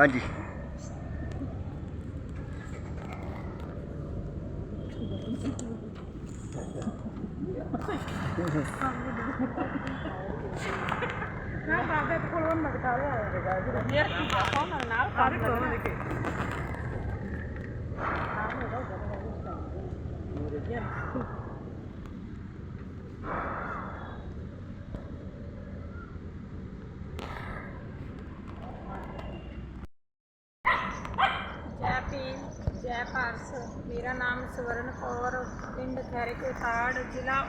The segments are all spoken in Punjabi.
ਹਾਂਜੀ ਨਾ ਬਾਬੇ ਕੋਲੋਂ ਨਗਦਾ ਲਿਆ ਯਾਰ ਕੀ ਕਹੋ ਨਾ ਨਾਲ ਸਾਰੇ ਕੋਲੋਂ ਦੇ ਕੇ ਜੈ ਭੀਮ ਜੈ ਭਾਰਤ। ਮੇਰਾ ਨਾਮ ਸਵਰਨ ਕੌਰ, ਪਿੰਡ ਖੈਰੇ ਕੇ ਜ਼ਿਲ੍ਹਾ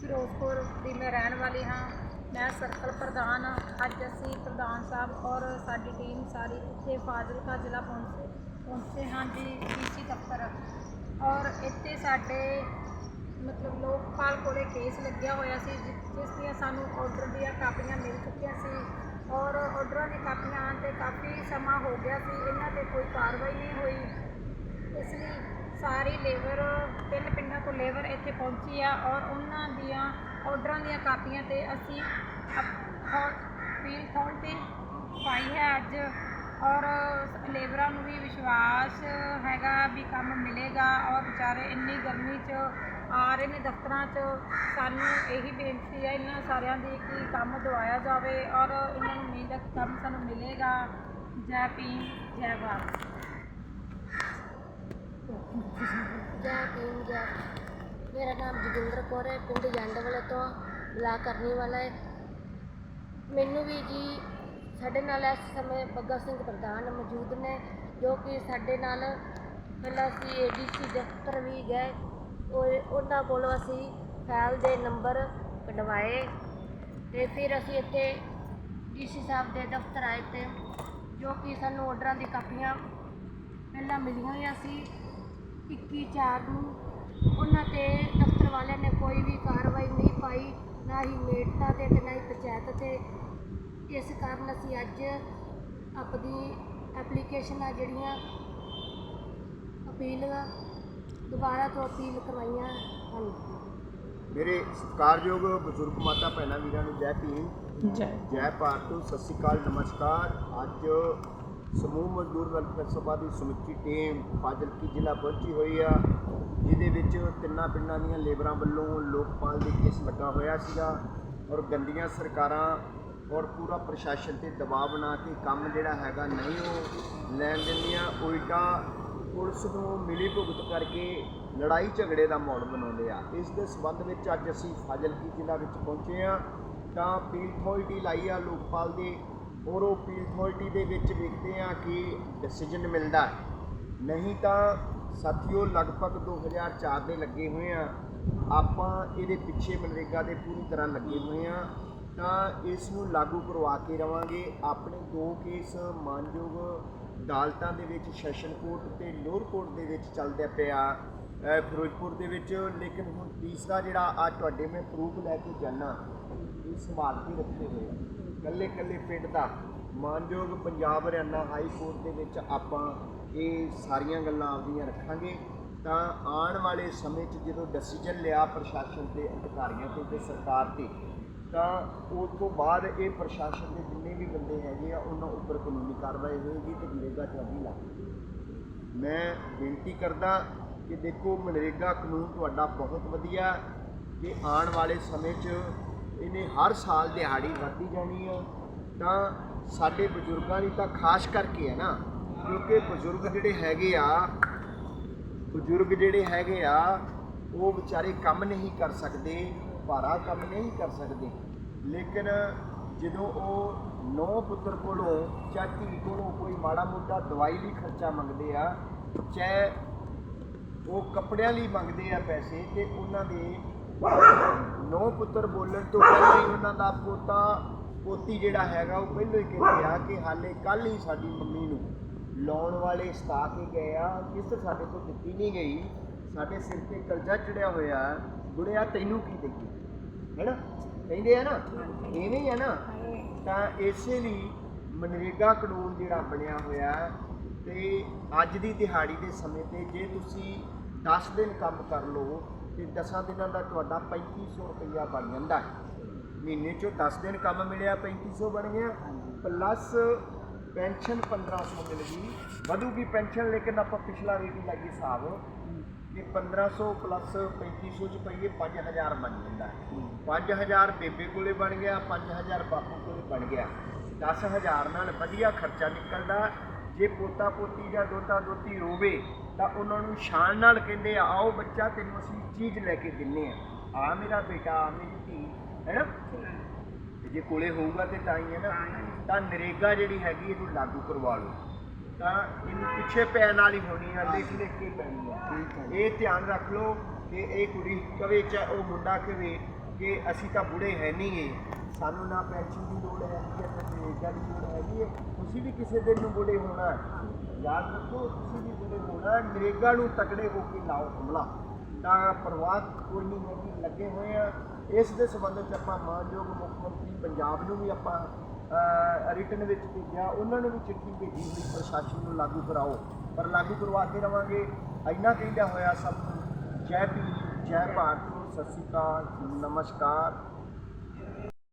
ਫਿਰੋਜ਼ਪੁਰ ਦੀ ਮੈਂ ਰਹਿਣ ਵਾਲੀ ਹਾਂ। ਮੈਂ ਸਰਕਲ ਪ੍ਰਧਾਨ ਹਾਂ। ਅੱਜ ਅਸੀਂ ਪ੍ਰਧਾਨ ਸਾਹਿਬ ਔਰ ਸਾਡੀ ਟੀਮ ਸਾਰੀ ਇੱਥੇ ਫਾਜ਼ਿਲਕਾ ਜ਼ਿਲ੍ਹਾ ਪਹੁੰਚੇ ਪਹੁੰਚੇ ਹਾਂ ਜੀ, ਡੀਸੀ ਦਫ਼ਤਰ। ਔਰ ਇੱਥੇ ਸਾਡੇ ਮਤਲਬ ਲੋਕਪਾਲ ਕੋਲੇ ਕੇਸ ਲੱਗਿਆ ਹੋਇਆ ਸੀ, ਜਿ- ਜਿਸ ਦੀਆਂ ਸਾਨੂੰ ਆਰਡਰ ਦੀਆਂ ਕਾਪੀਆਂ ਮਿਲ ਚੁੱਕੀਆਂ ਸੀ। ਔਰ ਆਰਡਰਾਂ ਦੀਆਂ ਕਾਪੀਆਂ ਆਉਣ ਤੇ ਕਾਫੀ ਸਮਾਂ ਹੋ ਗਿਆ ਸੀ। ਇਹਨਾਂ ਤੇ ਕੋਈ ਕਾਰਵਾਈ ਨਹੀਂ ਹੋਈ। ਸਾਰੀ ਲੇਬਰ, ਤਿੰਨ ਪਿੰਡਾਂ ਤੋਂ ਲੇਬਰ ਇੱਥੇ ਪਹੁੰਚੀ ਆ ਔਰ ਉਹਨਾਂ ਦੀਆਂ ਆਰਡਰਾਂ ਦੀਆਂ ਕਾਪੀਆਂ ਤੇ ਅਸੀਂ ਫੀਲ ਅਥਾਰਟੀ ਪਾਈ ਹੈ ਅੱਜ ਔਰ ਲੇਬਰਾਂ ਨੂੰ ਵੀ ਵਿਸ਼ਵਾਸ ਹੈਗਾ ਵੀ ਕੰਮ ਮਿਲੇਗਾ ਔਰ ਵਿਚਾਰੇ ਇੰਨੀ ਗਰਮੀ 'ਚ ਆ ਰਹੇ ਨੇ ਦਫ਼ਤਰਾਂ 'ਚ, ਸਾਨੂੰ ਇਹੀ ਬੇਨਤੀ ਹੈ ਇਹਨਾਂ ਸਾਰਿਆਂ ਦੀ ਕਿ ਕੰਮ ਦਵਾਇਆ ਜਾਵੇ ਔਰ ਇਹਨਾਂ ਨੂੰ ਉਮੀਦ ਹੈ ਕਿ ਕੰਮ ਸਾਨੂੰ ਮਿਲੇਗਾ। ਜੈ ਭੀਮ, ਜੈ ਭਾਰਤ। ਜੈ ਭੀਮ, ਜੈ ਮੇਰਾ ਨਾਮ ਜੋਗਿੰਦਰ ਕੌਰ ਹੈ, ਪਿੰਡ ਜੰਡਵਾਲੇ ਤੋਂ ਬਲਾਕ ਕਰਨੀ ਵਾਲਾ ਹੈ। ਮੈਨੂੰ ਵੀ ਜੀ ਸਾਡੇ ਨਾਲ ਇਸ ਸਮੇਂ ਬੱਗਾ ਸਿੰਘ ਪ੍ਰਧਾਨ ਮੌਜੂਦ ਨੇ, ਜੋ ਕਿ ਸਾਡੇ ਨਾਲ ਪਹਿਲਾਂ ਅਸੀਂ ਏਡੀਸੀ ਦਫ਼ਤਰ ਵੀ ਗਏ। ਉਹ, ਉਹਨਾਂ ਕੋਲੋਂ ਅਸੀਂ ਫਾਈਲ ਦੇ ਨੰਬਰ ਕਢਵਾਏ ਤੇ ਫਿਰ ਅਸੀਂ ਇੱਥੇ ਡੀਸੀ ਸਾਹਿਬ ਦੇ ਦਫ਼ਤਰ ਆਏ ਤੇ ਜੋ ਕਿ ਸਾਨੂੰ ਆਰਡਰਾਂ ਦੀ ਕਾਪੀਆਂ ਪਹਿਲਾਂ ਮਿਲੀਆਂ ਹੋਈਆਂ ਸੀ। 21 ਚਾਰ ਨੂੰ। ਉਹਨਾਂ ਤੇ ਦਫ਼ਤਰ ਵਾਲਿਆਂ ਨੇ ਕੋਈ ਵੀ ਕਾਰਵਾਈ ਨਹੀਂ ਪਾਈ ਨਾ ਹੀ ਮੇਟਤਾ ਤੇ ਤੇ ਨਾ ਹੀ ਪੰਚਾਇਤ ਤੇ। ਇਸ ਕਾਰਨ ਅਸੀਂ ਅੱਜ ਆਪਣੀ ਐਪਲੀਕੇਸ਼ਨਾਂ ਜਿਹੜੀਆਂ ਅਪੀਲ ਦੁਬਾਰਾ ਤੋਂ ਅਪੀਲ ਕਰਵਾਈਆਂ ਹਨ। ਮੇਰੇ ਸਤਿਕਾਰਯੋਗ ਬਜ਼ੁਰਗ ਮਾਤਾ ਭੈਣਾਂ ਵੀਰਾਂ ਨੂੰ ਜੈ ਭੀਮ। ਜੈ। ਜੈ ਭਾਰਤ ਸਤਿ ਸ਼੍ਰੀ ਅਕਾਲ ਨਮਸਕਾਰ। ਅੱਜ ਸਮੂਹ ਮਜ਼ਦੂਰ ਵੈਲਫੇਅਰ ਸਭਾ ਦੀ ਸਮੁੱਚੀ ਟੀਮ ਫਾਜ਼ਿਲਕੀ ਜ਼ਿਲ੍ਹਾ ਪਹੁੰਚੀ ਹੋਈ ਆ, ਜਿਹਦੇ ਵਿੱਚ ਤਿੰਨਾਂ ਪਿੰਡਾਂ ਦੀਆਂ ਲੇਬਰਾਂ ਵੱਲੋਂ ਲੋਕਪਾਲ ਦੇ ਕੇਸ ਲੱਗਾ ਹੋਇਆ ਸੀਗਾ ਔਰ ਗੰਦੀਆਂ ਸਰਕਾਰਾਂ ਔਰ ਪੂਰਾ ਪ੍ਰਸ਼ਾਸਨ ਤੇ ਦਬਾਅ ਬਣਾ ਕੇ ਕੰਮ ਜਿਹੜਾ ਹੈਗਾ ਨਹੀਂ ਉਹ ਲੈਣ ਦਿੰਦੀਆਂ, ਉਲਟਾ ਪੁਲਿਸ ਨੂੰ ਮਿਲੀ ਭੁਗਤ ਕਰਕੇ ਲੜਾਈ ਝਗੜੇ ਦਾ ਮਾਹੌਲ ਬਣਾਉਂਦੇ ਆ। ਇਸ ਦੇ ਸਬੰਧ ਵਿੱਚ ਅੱਜ ਅਸੀਂ ਫਾਜ਼ਿਲਕੀ ਜ਼ਿਲ੍ਹਾ ਵਿੱਚ ਪਹੁੰਚੇ ਆ, ਤਾਂ ਪੀਲ ਅਥਾਰਟੀ ਲਾਈ ਆ ਲੋਕਪਾਲ ਦੇ ਔਰ ਉਹ ਪੀਲ ਅਥਾਰਟੀ ਦੇ ਵਿੱਚ ਵੇਖਦੇ ਆ ਕਿ ਡਿਸੀਜਨ ਮਿਲਦਾ ਹੈ। ਨਹੀਂ ਤਾਂ ਸਾਥੀਓ, ਲਗਭਗ 2004 ਦੇ ਲੱਗੇ ਹੋਏ ਆ ਆਪਾਂ ਇਹਦੇ ਪਿੱਛੇ ਮਨਰੇਗਾ ਦੇ ਪੂਰੀ ਤਰ੍ਹਾਂ ਲੱਗੇ ਹੋਏ ਆ ਤਾਂ ਇਸ ਨੂੰ ਲਾਗੂ ਕਰਵਾ ਕੇ ਰਵਾਂਗੇ ਆਪਣੇ ਦੋ ਕੇਸ ਮਾਨਯੋਗ ਅਦਾਲਤਾਂ ਦੇ ਵਿੱਚ, ਸੈਸ਼ਨ ਕੋਰਟ ਤੇ ਲੋਅਰ ਕੋਰਟ ਦੇ ਵਿੱਚ ਚੱਲਦਾ ਪਿਆ ਫਿਰੋਜ਼ਪੁਰ ਦੇ ਵਿੱਚ। ਲੇਕਿਨ ਹੁਣ ਤੀਸਰਾ ਜਿਹੜਾ ਆ ਤੁਹਾਡੇ ਮੈਂ ਪ੍ਰੂਫ ਲੈ ਕੇ ਜਾਣਾ ਇਹ ਸੰਭਾਲ ਕੇ ਰੱਖੇ ਹੋਏ ਆ। ਕੱਲੇ ਕੱਲੇ ਪਿੰਡ ਦਾ ਮਾਨਯੋਗ ਪੰਜਾਬ ਹਰਿਆਣਾ ਹਾਈ ਕੋਰਟ ਦੇ ਵਿੱਚ ਆਪਾਂ ਇਹ ਸਾਰੀਆਂ ਗੱਲਾਂ ਆਪਦੀਆਂ ਰੱਖਾਂਗੇ। ਤਾਂ ਆਉਣ ਵਾਲੇ ਸਮੇਂ 'ਚ ਜਦੋਂ ਡਿਸੀਜਨ ਲਿਆ ਪ੍ਰਸ਼ਾਸਨ ਤੇ ਅਧਿਕਾਰੀਆਂ ਤੇ ਤੇ ਸਰਕਾਰ ਤੇ, ਤਾਂ ਉਸ ਤੋਂ ਬਾਅਦ ਇਹ ਪ੍ਰਸ਼ਾਸਨ ਦੇ ਜਿੰਨੇ ਵੀ ਬੰਦੇ ਹੈਗੇ ਆ, ਉਹਨਾਂ ਉੱਪਰ ਕਾਨੂੰਨੀ ਕਾਰਵਾਈ ਹੋਏਗੀ ਤੇ ਮਨਰੇਗਾ ਤੁਹਾਡੀ ਲੱਗੇਗੀ ਮੈਂ ਬੇਨਤੀ ਕਰਦਾ ਕਿ ਦੇਖੋ ਮਨਰੇਗਾ ਕਾਨੂੰਨ ਤੁਹਾਡਾ ਬਹੁਤ ਵਧੀਆ। ਕਿ ਆਉਣ ਵਾਲੇ ਸਮੇਂ 'ਚ ਇਹਨੇ ਹਰ ਸਾਲ ਦਿਹਾੜੀ ਵੱਧਦੀ ਜਾਣੀ ਆ। ਤਾਂ ਸਾਡੇ ਬਜ਼ੁਰਗਾਂ ਦੀ ਤਾਂ ਖਾਸ ਕਰਕੇ ਹੈ ਨਾ, ਕਿਉਂਕਿ ਬਜ਼ੁਰਗ ਜਿਹੜੇ ਹੈਗੇ ਆ, ਬਜ਼ੁਰਗ ਜਿਹੜੇ ਹੈਗੇ ਆ, ਉਹ ਵਿਚਾਰੇ ਕੰਮ ਨਹੀਂ ਕਰ ਸਕਦੇ, ਭਾਰਾ ਕੰਮ ਨਹੀਂ ਕਰ ਸਕਦੇ। ਲੇਕਿਨ ਜਦੋਂ ਉਹ ਨੌ ਪੁੱਤਰ ਕੋਲੋਂ ਚਾਚੀ ਕੋਲੋਂ ਕੋਈ ਮਾੜਾ ਮੋਟਾ ਦਵਾਈ ਲਈ ਖਰਚਾ ਮੰਗਦੇ ਆ, ਚਾਹੇ ਉਹ ਕੱਪੜਿਆਂ ਲਈ ਮੰਗਦੇ ਆ ਪੈਸੇ, ਤੇ ਉਹਨਾਂ ਦੇ ਨੌ ਪੁੱਤਰ ਬੋਲਣ ਤੋਂ ਪਹਿਲਾਂ ਹੀ ਉਹਨਾਂ ਦਾ ਪੋਤਾ ਪੋਤੀ ਜਿਹੜਾ ਹੈਗਾ ਉਹ ਪਹਿਲਾਂ ਹੀ ਕਹਿੰਦੇ ਆ ਕਿ ਹਾਲੇ ਕੱਲ ਹੀ ਸਾਡੀ ਮੰਮੀ ਨੂੰ ਲਾਉਣ ਵਾਲੇ ਸਤਾ ਕੇ ਗਏ ਆ। ਕਿਸ ਸਾਡੇ ਤੋਂ ਦਿੱਤੀ ਨਹੀਂ ਗਈ। ਸਾਡੇ ਸਿਰ ਤੇ ਕਰਜ਼ਾ ਚੜਿਆ ਹੋਇਆ। ਹੈ। ਗੁੜਿਆ ਤੈਨੂੰ ਕੀ ਦੇਗੀ ਹੈਨਾ? ਕਹਿੰਦੇ ਆ ਨਾ ਐਵੇਂ ਹੀ ਆ ਨਾ। ਤਾਂ ਇਸੇ ਲਈ ਮਨਰੇਗਾ ਕਾਨੂੰਨ ਜਿਹੜਾ ਬਣਿਆ ਹੋਇਆ ਹੈ ਤੇ ਅੱਜ ਦੀ ਦਿਹਾੜੀ ਦੇ ਸਮੇਂ ਤੇ ਜੇ ਤੁਸੀਂ 10 ਦਿਨ ਕੰਮ ਕਰ ਲਓ ਤੇ 10 ਦਿਨਾਂ ਦਾ ਤੁਹਾਡਾ 3500 ਰੁਪਈਆ ਬਣ ਜਾਂਦਾ ਹੈ। ਮਹੀਨੇ ਚੋਂ 10 ਦਿਨ ਕੰਮ ਮਿਲਿਆ 3500 ਬਣ ਗਿਆ। ਪਲੱਸ ਪੈਨਸ਼ਨ 1500 ਮਿਲ ਗਈ। ਵਧੂਗੀ ਪੈਨਸ਼ਨ ਲੇਕਿਨ ਆਪਾਂ ਪਿਛਲਾ ਰੇਟ ਹੀ ਲਾਈਏ ਹਿਸਾਬ ਕਿ 1500 ਪਲੱਸ 3500 ਚ ਪਈਏ 5000 ਬਣ ਜਾਂਦਾ ਹੈ। 5000 ਬੇਬੇ ਕੋਲੇ ਬਣ ਗਿਆ 5000 ਬਾਪੂ ਕੋਲੇ ਬਣ ਗਿਆ। 10000 ਨਾਲ ਵਧੀਆ ਖਰਚਾ ਨਿਕਲਦਾ। ਜੇ ਪੋਤਾ ਪੋਤੀ ਜਾਂ ਦੋਤਾ ਦੋਤੀ ਰੋਵੇ ਤਾਂ ਉਹਨਾਂ ਨੂੰ ਸ਼ਾਨ ਨਾਲ ਕਹਿੰਦੇ ਆ ਆਓ ਬੱਚਾ ਤੈਨੂੰ ਅਸੀਂ ਚੀਜ਼ ਲੈ ਕੇ ਦਿੰਨੇ ਆ। ਆ ਮੇਰਾ ਬੇਟਾ ਆ ਮੇਰੀ ਧੀ ਹੈ ਨਾ ਤੇ ਜੇ ਕੋਲੇ ਹੋਊਗਾ ਤੇ ਤਾਂ ਹੀ ਹੈ ਨਾ। ਤਾਂ ਨਰੇਗਾ ਜਿਹੜੀ ਹੈਗੀ ਇਹਨੂੰ ਲਾਗੂ ਕਰਵਾ ਲਓ। ਤਾਂ ਇਹਨੂੰ ਪਿੱਛੇ ਪੈਣ ਵਾਲੀ ਹੋਣੀ ਆ ਲਿਖ ਲਿਖ ਕੇ ਪੈਣੀ ਆ। ਇਹ ਧਿਆਨ ਰੱਖ ਲਓ ਕਿ ਇਹ ਕੁੜੀ ਕਵੇ ਚਾ ਉਹ ਮੁੰਡਾ ਕਵੇ ਕਿ ਅਸੀਂ ਤਾਂ ਬੁੜੇ ਹੈ ਨਹੀਂ ਗੇ। ਸਾਨੂੰ ਨਾ ਪੈਨਸ਼ਨ ਦੀ ਲੋੜ ਹੈਗੀ ਹੈ, ਨਾ ਨਰੇਗਾ ਦੀ ਲੋੜ ਹੈਗੀ ਹੈ। ਤੁਸੀਂ ਵੀ ਕਿਸੇ ਦਿਨ ਨੂੰ ਬੁੜੇ ਹੋਣਾ ਯਾਦ ਰੱਖੋ, ਤੁਸੀਂ ਵੀ ਬੁੜੇ ਹੋਣਾ ਨਰੇਗਾ ਨੂੰ ਤਕੜੇ ਹੋ ਕੇ ਲਾਓ ਹਮਲਾ। ਤਾਂ ਪਰਵਾਹ ਕੋਈ ਨਹੀਂ ਹੈਗੀ, ਲੱਗੇ ਹੋਏ ਆ। ਇਸ ਦੇ ਸੰਬੰਧ ਵਿੱਚ ਆਪਾਂ ਮਾਨਯੋਗ ਮੁੱਖ ਮੰਤਰੀ ਪੰਜਾਬ ਨੂੰ ਵੀ ਆਪਾਂ ਰਿਟਨ ਵਿੱਚ ਭੇਜਿਆ। ਉਹਨਾਂ ਨੂੰ ਵੀ ਚਿੱਠੀ ਭੇਜੀ ਹੋਈ, ਪ੍ਰਸ਼ਾਸਨ ਨੂੰ ਲਾਗੂ ਕਰਾਓ। ਪਰ ਲਾਗੂ ਕਰਵਾ ਕੇ ਰਵਾਂਗੇ। ਇੰਨਾ ਕਹਿੰਦਾ ਹੋਇਆ ਸਭ ਨੂੰ, ਜੈ ਭੀਮ, ਜੈ ਭਾਰਤ, ਸਤਿ ਸ਼੍ਰੀ ਅਕਾਲ, ਨਮਸਕਾਰ।